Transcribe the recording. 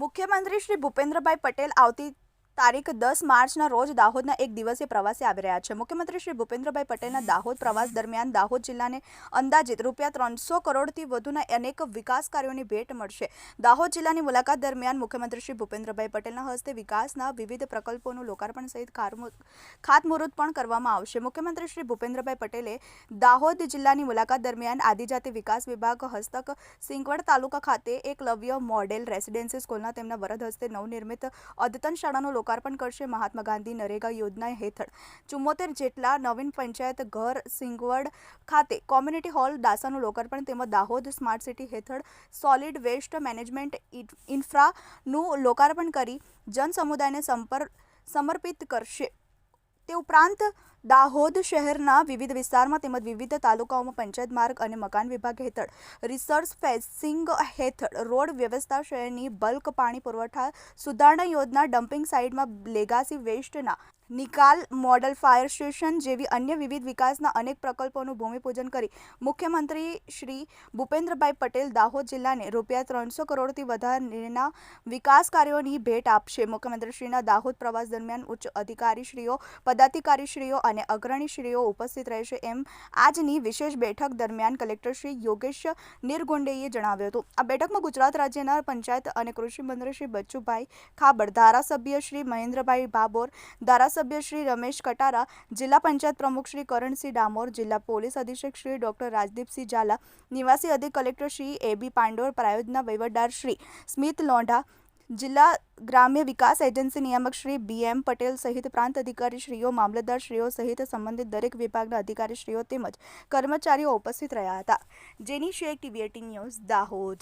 મુખ્યમંત્રી શ્રી ભૂપેન્દ્રભાઈ પટેલ આવતી તારીખ દસ માર્ચના રોજ દાહોદના એક દિવસીય પ્રવાસે આવી રહ્યા છે. મુખ્યમંત્રી શ્રી ભૂપેન્દ્રભાઈ પટેલના દાહોદ પ્રવાસ દરમિયાન દાહોદ જિલ્લાને અંદાજિત રૂપિયા ત્રણસો કરોડથી વધુના અનેક વિકાસ કાર્યોની ભેટ મળશે. દાહોદ જિલ્લાની મુલાકાત દરમિયાન મુખ્યમંત્રી શ્રી ભૂપેન્દ્રભાઈ પટેલના હસ્તે વિકાસના વિવિધ પ્રકલ્પોનું લોકાર્પણ સહિત ખાતમુહૂર્ત પણ કરવામાં આવશે. મુખ્યમંત્રી શ્રી ભૂપેન્દ્રભાઈ પટેલે દાહોદ જિલ્લાની મુલાકાત દરમિયાન આદિજાતિ વિકાસ વિભાગ હસ્તક સિંગવડ તાલુકા ખાતે એકલવ્ય મોડેલ રેસિડેન્સી સ્કૂલના તેમના વરદ હસ્તે નવનિર્મિત અદ્યતન શાળાનું લોકાર્પણ કરશે મહાત્મા ગાંધી નરેગા યોજના હેઠળ. ચુમ્મોતેર જેટલા નવીન પંચાયત ઘર સિંગવડ ખાતે કોમ્યુનિટી હોલ દાસાનું લોકાર્પણ તેમજ દાહોદ સ્માર્ટ સિટી હેઠળ સોલિડ વેસ્ટ મેનેજમેન્ટ ઇન- ઇન્ફ્રાનું લોકાર્પણ કરી જનસમુદાયને સંપર, સમર્પિત કરશે. તે ઉપરાંત દાહોદ શહેરના વિવિધ વિસ્તારમાં તેમજ વિવિધ તાલુકાઓમાં પંચાયત માર્ગ અને મકાન વિભાગ હેઠળ રિસર્ચ ફેસિંગ હેઠળ રોડ વ્યવસ્થા શહેરની બલ્ક પાણી પુરવઠા, સુધારણા યોજના ડમ્પિંગ સાઇટમાં લેગાસી વેસ્ટના નિકાલ મોડલ ફાયર સ્ટેશન જેવી અન્ય વિવિધ વિકાસના અનેક પ્રકલ્પોનું ભૂમિપૂજન કરી મુખ્યમંત્રી શ્રી ભૂપેન્દ્રભાઈ પટેલ દાહોદ જિલ્લાને રૂપિયા ત્રણસો કરોડથી વધારેના વિકાસ કાર્યોની ભેટ આપશે. મુખ્યમંત્રીશ્રીના દાહોદ પ્રવાસ દરમિયાન ઉચ્ચ અધિકારીશ્રીઓ, પદાધિકારીશ્રીઓ અને અગ્રણીશ્રીઓ ઉપસ્થિત રહેશે એમ આજની વિશેષ બેઠક દરમિયાન કલેક્ટર શ્રી યોગેશ નિરગુંડેએ જણાવ્યું હતું. આ બેઠકમાં ગુજરાત રાજ્યના પંચાયત અને કૃષિ મંત્રી શ્રી બચ્ચુભાઈ ખાબડ, ધારાસભ્ય શ્રી મહેન્દ્રભાઈ ભાભોર, ધારાસભ્ય શ્રી રમેશ કટારા, જિલ્લા પંચાયત પ્રમુખ શ્રી કરણસિંહ ડામોર, જિલ્લા પોલીસ અધિક્ષક શ્રી ડોક્ટર રાજદીપસિંહ ઝાલા, નિવાસી અધિક collector Shri A B Pandor, પ્રાયોજના વહીવટદાર શ્રી સ્મિત લોંઢા જિલ્લા ગ્રામ્ય વિકાસ એજન્સી નિયામક શ્રી બી એમ પટેલ સહિત પ્રાંત અધિકારીશ્રીઓ, મામલતદારશ્રીઓ સહિત સંબંધિત દરેક વિભાગના અધિકારીશ્રીઓ તેમજ કર્મચારીઓ ઉપસ્થિત રહ્યા હતા. જેની શેખ ટીવી ન્યૂઝ, દાહોદ.